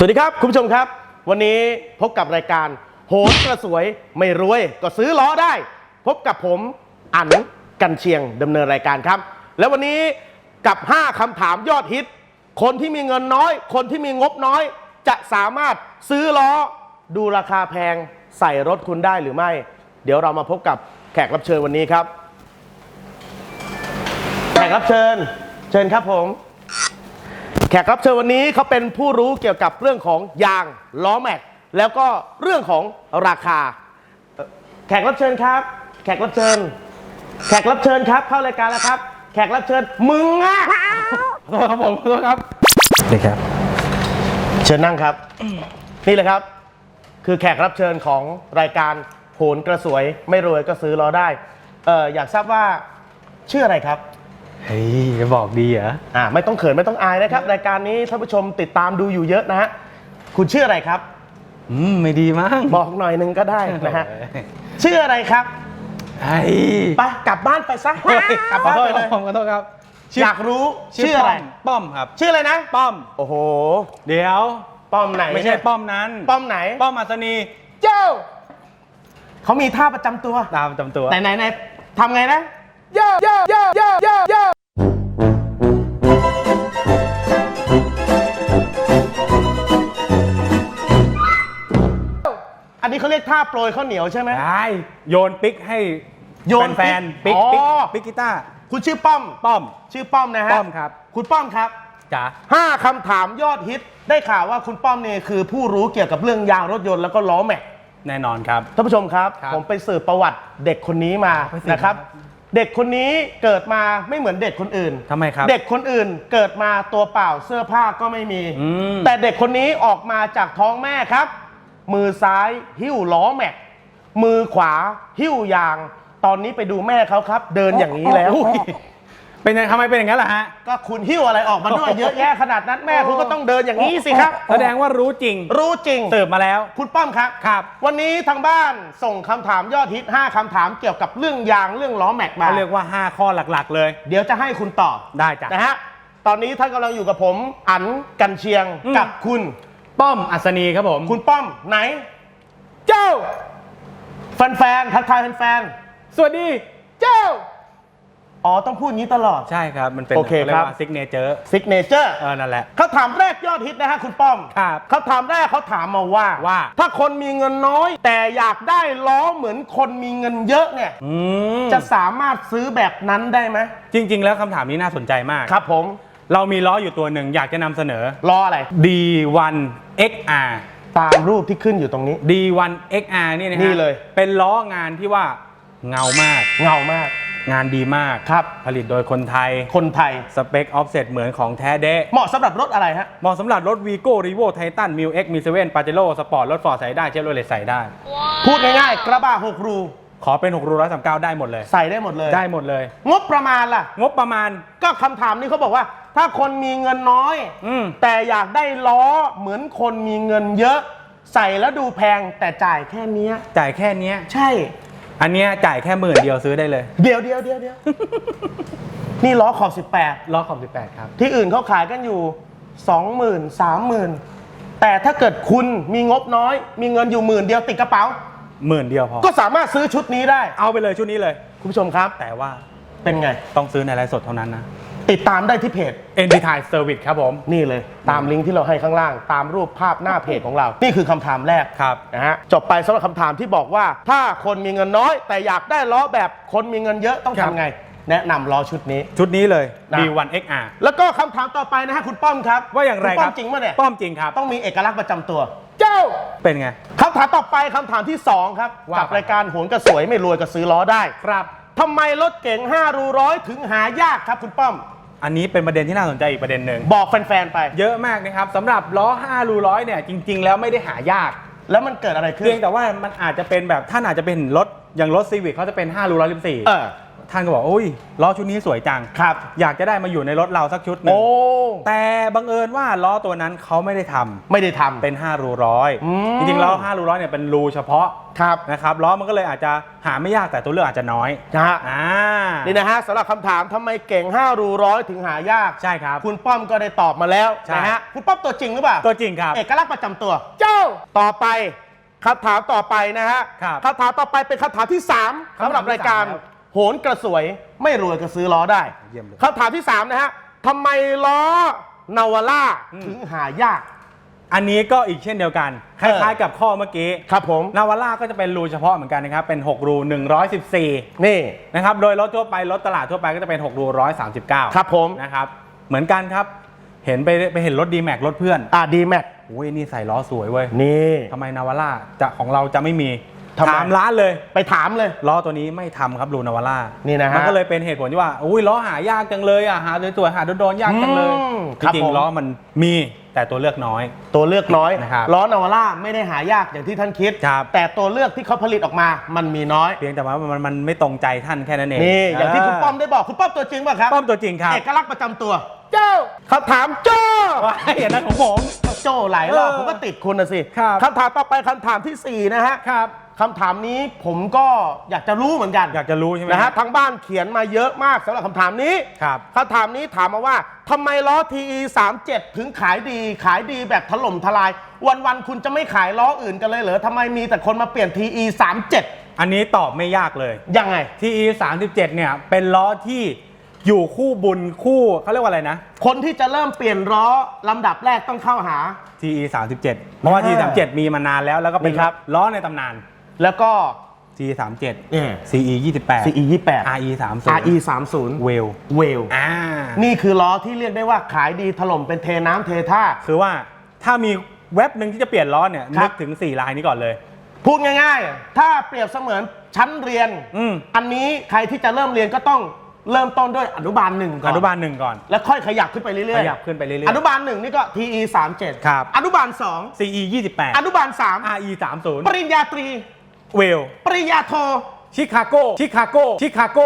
สวัสดีครับ คุณผู้ชมครับ วันนี้พบกับรายการ โหนกระสวยไม่รวย ก็ซื้อล้อได้ พบกับผมอันกันเชียงดำเนินรายการครับ แล้ววันนี้กับ 5คำถามยอดฮิต คนที่มีเงินน้อย คนที่มีงบน้อย จะสามารถซื้อล้อ ดูราคาแพงใส่รถคุณได้หรือไม่ เดี๋ยวเรามาพบกับแขกรับเชิญวันนี้ครับ แขกรับเชิญ เชิญครับผม แขกรับเชิญวันนี้เขาเป็นผู้รู้เกี่ยวกับเรื่องของยางล้อแม็ก แล้วก็เรื่องของราคาเอ่อแขกรับเชิญครับ แขกรับเชิญ แขกรับเชิญครับ เข้ารายการแล้วครับ แขกรับเชิญมึงอะขอโทษครับผมขอโทษครับนี่ครับ เชิญนั่งครับ นี่เลยครับ คือแขกรับเชิญของรายการโหนกระสวยไม่รวยก็ซื้อล้อได้เอออยากทราบว่าชื่ออะไรครับ เฮ้ยจะบอกดีเหรออ่าไม่ต้องเขินไม่ต้องอายนะครับรายการนี้ท่านผู้ชมติดตามดูอยู่เยอะนะฮะคุณชื่ออะไรครับ อืมไม่ดีมั้งบอกหน่อยหนึงก็ได้นะฮะโอ้ยชื่ออะไรครับไอ้ไปกลับบ้านไปซะกลับขอบ้านโทษไปคเลรับยผมขอโทษครับอยากรู้ชื่ออะไร ป้อมครับ ชื่ออะไรนะป้อม โอ้โหเดี๋ยว ป้อมไหนไม่ใช่ป้อมนั้นป้อมไหนป้อมอัศนีเจ้าเขามีท่าประจำตัวตามประจำตัว ไหนไหนไหนทำไงนะเย่เย่เย่เย่เย่ เย่อันนี้เขาเรียกท่าโปรยข้าวเหนียวใช่ไหมได้โยนปิ๊กให้โยนแฟนๆปิ๊กอ๋อ ปิ๊กปิ๊กกีตาร์คุณชื่อป้อม ป้อม ชื่อป้อมนะฮะป้อมครับ คุณป้อมครับจ๋าห้าคำถามยอดฮิต ได้ข่าวว่าคุณป้อมเนี่ยคือผู้รู้เกี่ยวกับเรื่องยางรถยนต์แล้วก็ล้อแม็ก แน่นอนครับ ท่านผู้ชมครับ ครับผมไปสืบประวัติเด็กคนนี้มาไปสืบนะครับ มาเด็กคนนี้เกิดมาไม่เหมือนเด็กคนอื่นทำไมครับเด็กคนอื่นเกิดมาตัวเปล่าเสื้อผ้าก็ไม่มี อืม แต่เด็กคนนี้ออกมาจากท้องแม่ครับ มือซ้ายหิ้วล้อแม็ก มือขวาหิ้วยาง ตอนนี้ไปดูแม่เขาครับ เดินอย่างนี้แล้วโอ้ยเป็นยังไงทำไมเป็นอย่างนั้นล่ะฮะ ก็คุณหิ้วอะไรออกมาด้วยเยอะแยะขนาดนั้นแม่คุณก็ต้องเดินอย่างนี้สิครับ แสดงว่ารู้จริง รู้จริงเสิร์ฟมาแล้ว คุณป้อมครับ ครับ วันนี้ทางบ้านส่งคำถามยอดฮิต 5คำถามเกี่ยวกับเรื่องยางเรื่องล้อแม็กมา เขาเรียกว่า 5 ข้อหลักๆ เลย เดี๋ยวจะให้คุณตอบได้จ้ะ นะฮะ ตอนนี้ท่านกำลังอยู่กับผม อันกันเชียงอืม กับคุณ ป้อมอัศนีครับผมคุณป้อมไหน เจ้า แฟนๆทักทายแฟนสวัสดีๆเจ้าอ๋อต้องพูดอย่างนี้ตลอด ใช่ครับ มันเป็นโอเคขารียกครับว่าซิกเนเจอร์ซิกเนเจอร์เออนั่นแหละ คำถามแรกยอดฮิตนะฮะคุณป้อมครับคำถามแรกเขาถามมาว่า ว่า ถ้าคนมีเงินน้อย แต่อยากได้ล้อเหมือนคนมีเงินเยอะเนี่ย อืมจะสามารถซื้อแบบนั้นได้ไหมจริง ๆ แล้วคำถามนี้น่าสนใจมาก ครับผม เรามีล้ออยู่ตัวหนึ่งอยากจะนำเสนอ ล้ออะไร D1 XR ตามรูปที่ขึ้นอยู่ตรงนี้ D1 XR นี่นะฮะนี่เลย เป็นล้องานที่ว่าเงามาก เงามาก งานดีมากครับ ผลิตโดยคนไทย คนไทย สเปคออฟเซ็ตเหมือนของแท้เดะเหมาะสำหรับรถอะไรฮะ เหมาะสำหรับรถ Vigo Revo Titan m i l X m i 7 Pajero Sport รถฟอร์ดใส่ได้เชฟโรเลตใส่ได้ พูดง่ายๆ กระบะหกรู ขอเป็น6รู139ได้หมดเลย ใส่ได้หมดเลย ได้หมดเลย งบประมาณล่ะ งบประมาณก็คำถามนี้เขาบอกว่า ถ้าคนมีเงินน้อย อืม แต่อยากได้ล้อเหมือนคนมีเงินเยอะ ใส่แล้วดูแพงแต่จ่ายแค่เนี้ย จ่ายแค่เนี้ย ใช่ อันเนี้ยจ่ายแค่หมื่นเดียวซื้อได้เลย เดี๋ยวเดียวเดียวเดียว นี่ล้อขอบ ล้อขอบ18 ครับ 18 ที่อื่นเขาขายกันอยู่ 20,000 30,000 แต่ถ้าเกิดคุณมีงบน้อย มีเงินอยู่หมื่นเดียวติดกระเป๋า หมื่นเดียวพอ ก็สามารถซื้อชุดนี้ได้ เอาไปเลยชุดนี้เลย คุณผู้ชมครับ แต่ว่าเป็นไง ต้องซื้อในไลฟ์สดเท่านั้นนะ ติดตามได้ที่เพจ NT Thai Service ครับผม นี่เลยตามลิงก์ที่เราให้ข้างล่าง ตามรูปภาพหน้าเพจของเรา นี่คือคำถามแรกครับ นะฮะจบไปสำหรับคำถามที่บอกว่า ถ้าคนมีเงินน้อย แต่อยากได้ล้อแบบคนมีเงินเยอะต้องครับ ทำไง แนะนำล้อชุดนี้ ชุดนี้เลย นะ D1 XR แล้วก็คำถามต่อไปนะฮะคุณป้อมครับว่าอย่างไรคุณคป้อรัมบจริงป่ะเนี่ยป้อมจริงครับ ต้องมีเอกลักษณ์ประจำตัว เจ้าเป็นไง คำถามต่อไปคำถามที่สองครับว่า กับไปรายการโหนกระสวยไม่รวยก็ซื้อล้อได้ครับทำไมรถเก๋ง5รูร้อยถึงหายากครับคุณป้อม อันนี้เป็นประเด็นที่น่าสนใจอีกประเด็นหนึ่งบอกแฟนๆไป เยอะมากนะครับสำหรับล้อ5รูร้อยเนี่ยจริง ๆ แล้วไม่ได้หายาก แล้วมันเกิดอะไรขึ้น เพียงแต่ว่ามันอาจจะเป็นแบบท่านอาจจะเป็นรถอย่างรถซีวิ c เขาจะเป็น5รูร้อยสิบสี่เออ ท่านก็บอกโอ้ยล้อชุดนี้สวยจัง ครับ อยากจะได้มาอยู่ในรถเราสักชุดหนึ่งโอ้ แต่บังเอิญว่าล้อตัวนั้นเขาไม่ได้ทำไม่ได้ทำ เป็น 5 รูร้อย อืม จริงๆล้อ5รูร้อยเนี่ยเป็นรูเฉพาะครับนะครับล้อมันก็เลยอาจจะหาไม่ยากแต่ตัวเลือกอาจจะน้อยนะฮะอ่านี่นะฮะสำหรับคำถามทำไมเก่ง 5 รูร้อยถึงหายาก ใช่ครับ คุณป้อมก็ได้ตอบมาแล้วใช่ นะฮะคุณป้อมตัวจริงหรือเปล่า ตัวจริงครับ เอกลักษณ์ประจำตัว เจ้า ต่อไปคำถามต่อไปนะฮะครับคำถามต่อไปเป็นคำถามที่3คำถามสำหรับรายการที่สามแล้ว โหนกระสวยไม่รวยก็ซื้อล้อได้เยี่ยมเลย คำถามที่ 3 นะฮะทำไมล้อนาวาร่าอืมถึงหายาก อันนี้ก็อีกเช่นเดียวกันคเออล้ายๆกับข้อเมื่อกี้ครับผม นาวาร่าก็จะเป็นรูเฉพาะเหมือนกันนะครับ เป็น 6 รู 114 นี่ นะครับ โดยรถทั่วไป รถตลาดทั่วไปก็จะเป็น 6 รู 139ครับผม นะครับ เหมือนกันครับ เห็นไปไปเห็นรถดีแม็กรถเพื่อนอ่าดีแม็กโอ้ยนี่ใส่ล้อสวยเว้ยนี่ ทำไมนาวาร่าจะของเราจะไม่มี ทำไม ถามร้านเลยไปถามเลย ล้อตัวนี้ไม่ทำครับรูนาวาร่านี่นะฮะมันก็เลยเป็นเหตุผลที่ว่าอุ้ยล้อหายากจังเลยอะหาสวยๆหาโดนๆยากจังเลยอืมจครับริงผม ๆล้อมันมีแต่ตัวเลือกน้อย ตัวเลือกน้อยนะครับล้อนาวาร่าไม่ได้หายากอย่างที่ท่านคิด ครับ แต่ตัวเลือกที่เขาผลิตออกมามันมีน้อย เพียงแต่ว่ามันมันไม่ตรงใจท่านแค่นั้นเองนี่อย่างที่คุณป้อมได้บอกคุณป้อมตัวจริงป่ะครับ ป้อมตัวจริงครับเอกลักษณ์ประจำตัว เจ้าคำถามเจ้าว้ายอันนั้นของผม โจ้หลายรอบเออผมก็ติดคุณนะสิครับ คำถามต่อไปคำถามที่ 4 นะฮะครับ คำถามนี้ผมก็อยากจะรู้เหมือนกันอยากจะรู้ใช่ไหมนะฮะทางบ้านเขียนมาเยอะมากสำหรับคำถามนี้ครับคำถามนี้ถามมาว่าทำไมล้อ TE 37ถึงขายดี ขายดีแบบถล่มทลาย วันๆคุณจะไม่ขายล้ออื่นกันเลยเหรอทำไมมีแต่คนมาเปลี่ยน TE 37อันนี้ตอบไม่ยากเลย ยังไง TE 37เนี่ยเป็นล้อที่อยู่คู่บุญคู่เขาเรียกว่าอะไรนะ คนที่จะเริ่มเปลี่ยนล้อลำดับแรกต้องเข้าหา TE 37เพราะว่า TE 37มีมานานแล้วแล้วก็เป็นนี่ครับล้อในตำนาน แล้วก็ TE เนี่ย37 CE 28 CE 28 RE 30 RE 30เวลเวลอ่านี่คือล้อที่เรียกได้ว่าขายดีถล่มเป็นเทน้ำเทท่า คือว่าถ้ามีเว็บหนึ่งที่จะเปลี่ยนล้อเนี่ยครันึบกถึง 4 ลายนี้ก่อนเลย พูดง่ายๆ ถ้าเปรียบเสมือนชั้นเรียน อืม อันนี้ใครที่จะเริ่มเรียนก็ต้องเริ่มต้นด้วยอนุบาลหนึ่งก่อนอนุบาลหนึ่งก่อน แล้วค่อยขยับขึ้นไปเรื่อยๆขยับขึ้นไปเรื่อยๆอนุบาลหนึ่งนี่ก็ TE 37ครับ อนุบาล CE 2อ28นุบาล3 RE ปริญญาตรี30 เวล ปริญญาโทชิคาโกชิคาโกชิคาโก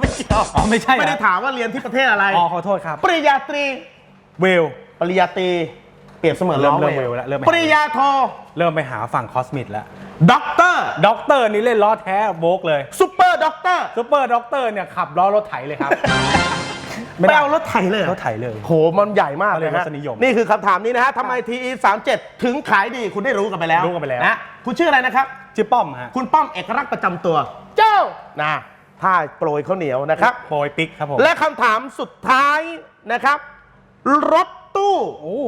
ไม่เกี่ยวอ๋อไม่ใช่เหรอ ไม่ได้ถามว่าเรียนที่ประเทศอะไร อ๋อขอโทษครับ ปริญญาตรี เวล ปริญญาตรีเปรียบเสมือนเริ่มล้อเริ่มเวลแล้วเริ่ม ปริญญาโทเริ่มไปหาฝั่งคอสมิดแล้วด็อกเตอร์ด็อกเตอร์นี่เล่นล้อแท้โบกเลยซูเปอร์ด็อกเตอร์ ซูเปอร์ด็อกเตอร์เนี่ยขับล้อรถไถเลยครับ ไปเอารถไถเลยเหรอรถไถเลย โห มันใหญ่มากเลยเขาเรียกรฮะสนิยมนี่คือคำถามนี้นะฮะทำไม TE 37ถึงขายดีคุณได้รู้กันไปแล้วรู้กันไปแล้ว นะคุณชื่ออะไรนะครับ ชื่อป้อมฮะคุณป้อมเอกลักษณ์ประจำตัว เจ้านะถ้าโปรยข้าวเหนียวนะครับ โปรยปิกครับผมและคำถามสุดท้ายนะครับ รถตู้ โอ้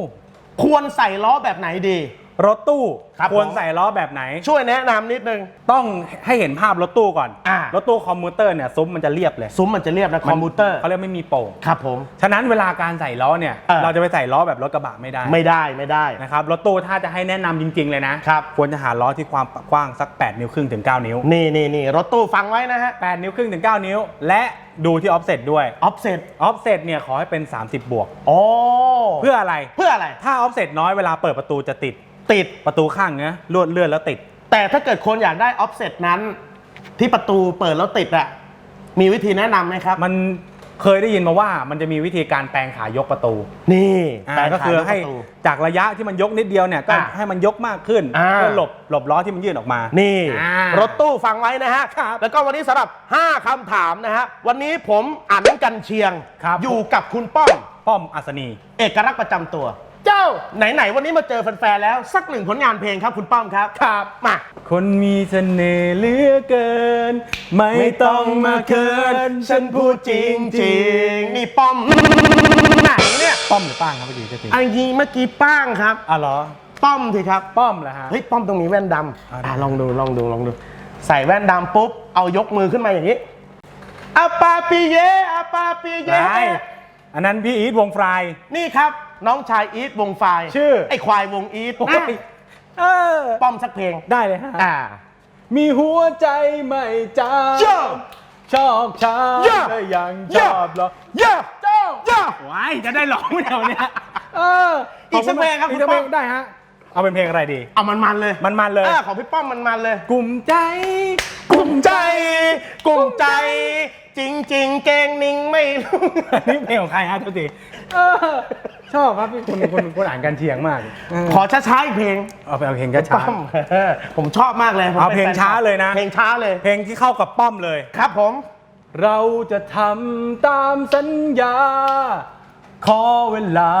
ควรใส่ล้อแบบไหนดี รถตู้ครับควรผม ใส่ล้อแบบไหน ช่วยแนะนำนิดนึง ต้องให้เห็นภาพรถตู้ก่อน อ่า รถตู้คอมพิวเตอร์เนี่ยซุ้มมันจะเรียบเลยซุ้มมันจะเรียบนะคอมพิวเตอร์เขาเรียกไม่มีโป่ง ครับผม ฉะนั้นเวลาการใส่ล้อเนี่ย เออ เราจะไปใส่ล้อแบบรถกระบะไม่ได้ไม่ได้ไม่ได้ นะครับรถตู้ถ้าจะให้แนะนำจริง ๆ เลยนะครับ ควรจะหาล้อที่ความกว้างสัก 8 นิ้วครึ่งถึง 9 นิ้ว นี่นี่นี่รถตู้ฟังไว้นะฮะ8 นิ้วครึ่งถึง 9 นิ้ว และดูที่ออฟเซตด้วยออฟเซ็ตออฟเซตเนี่ยขอให้เป็น 30 บวกโอ้เพื่ออะไร เพื่ออะไร ถ้าออฟเซตน้อยเวลาเปิดประตูจะติด ติดประตูข้างเนี้ยลวดเลื่อนแล้วติด แต่ถ้าเกิดคนอยากได้ออฟเซ็ตนั้น ที่ประตูเปิดแล้วติดอะมีวิธีแนะนำไหมครับ มันเคยได้ยินมาว่ามันจะมีวิธีการแปลงขายกประตูนี่อ่าแปลงก็คือขายให้ประตูจากระยะที่มันยกนิดเดียวเนี่ยก็อ่าให้มันยกมากขึ้นอ่า เพื่อหลบหลบล้อที่มันยื่นออกมานี่ อ่ารรถตู้ฟังไว้นะฮะ ครับแล้วก็วันนี้สำหรับ 5คำถามนะฮะ วันนี้ผมอันกันเชียง ครับ อยู่กับคุณป้อมป้อมอัศนี เอกลักษณ์ประจำตัวเจ้า ไหน ๆ วันนี้มาเจอแฟนๆแล้ว สักหนึ่งผลงานเพลงครับคุณป้อมครับ ครับมาคนมีเสน่ห์เหลือเกิน ไม่ต้องมาเคินฉันพูดจริงจริงๆนี่ป้อมไหนเนี่ยป้อมหรือป้างครับพี่ดีเจติอันนี้เมื่อกี้ป้างครับ อ๋อเหรอ ป้อมสิครับ ป้อมเหรอฮะ เฮ้ยป้อมตรงนี้แว่นดอ่าำได้ อะลองดูลองดูลองดู ใส่แว่นดำปุ๊บ เอายกมือขึ้นมาอย่างนี้อาปาปิเยอาปาปิเย ได้อันนั้นพี่อีทวงฟราย นี่ครับ น้องชายอีทวงไฟล์ชื่อ ไอ้ควายวงอีทโอ้นะยเออป้อมสักเพลงได้เลยฮะ อ่า มีหัวใจไม่จาเจ้าชอบช้าเย่ก็ยังชเย่อบเหรอเย่าเจ้าเย่าว้ายจะได้หลองไม่เดี๋ยวเนี้ย เอออีกสักเพลงครับอีกคุณสักเพลงป้อม ได้ฮะ เอาเป็นเพลงอะไรดี เอามันมันๆเลยมันๆเลยออของพี่ป้อมมันมันๆเลย กลุ่มใจ กลุ่มใจ กลุ่มใจ จริง ๆ เกงนิ่งไม่รู้ นี่เพลงของใครฮะทุกทีเออ ชอบครับพี่คุณคุณคุณอ่านกันเชียงมากเออขอช้าๆอีกเพลงเอาไปเอาเพลงช้าป้อมเออผมชอบมากเลยผมเอาป็นเพลงแฟนคบช้าเลยนะ เพลงช้าเลยๆเพลงที่เข้ากับป้อมเลย ครับผม เราจะทำตามสัญญา ขอเวลา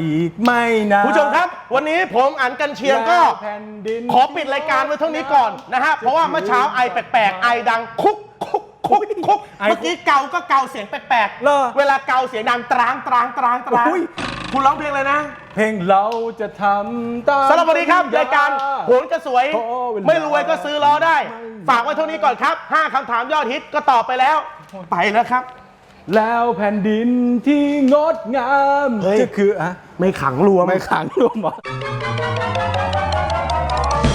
อีกไม่นานผู้ชมครับ วันนี้ผมอันกันเชียงก็ แผ่นดิน ขอปิดรายการไว้เท่านี้ก่อนนะฮะ เพราะว่าเมื่อเช้าไอแปลกๆ ไอดังคุกคุกคุกคุกไอเมื่อกี้เกาก็เกาเสียงแปลกเหรอเวลาเกาเสียงดังตรางตรางตรางตรางอุ้ย คุณร้องเพลงเลยนะ เพลงเราจะทำตามสำหรับวันนี้ครับสัญญรายการโหนกระสวยขอเวลาไม่รวยก็ซื้อล้อได้ ฝากไว้เท่านี้ก่อนครับ 5คำถามยอดฮิตก็ตอบไปแล้ว ไปแล้วครับ แล้วแผ่นดินที่งดงามเฮ้ยจะคืออะไม่ขังรวม ไม่ขังรวมเหรอ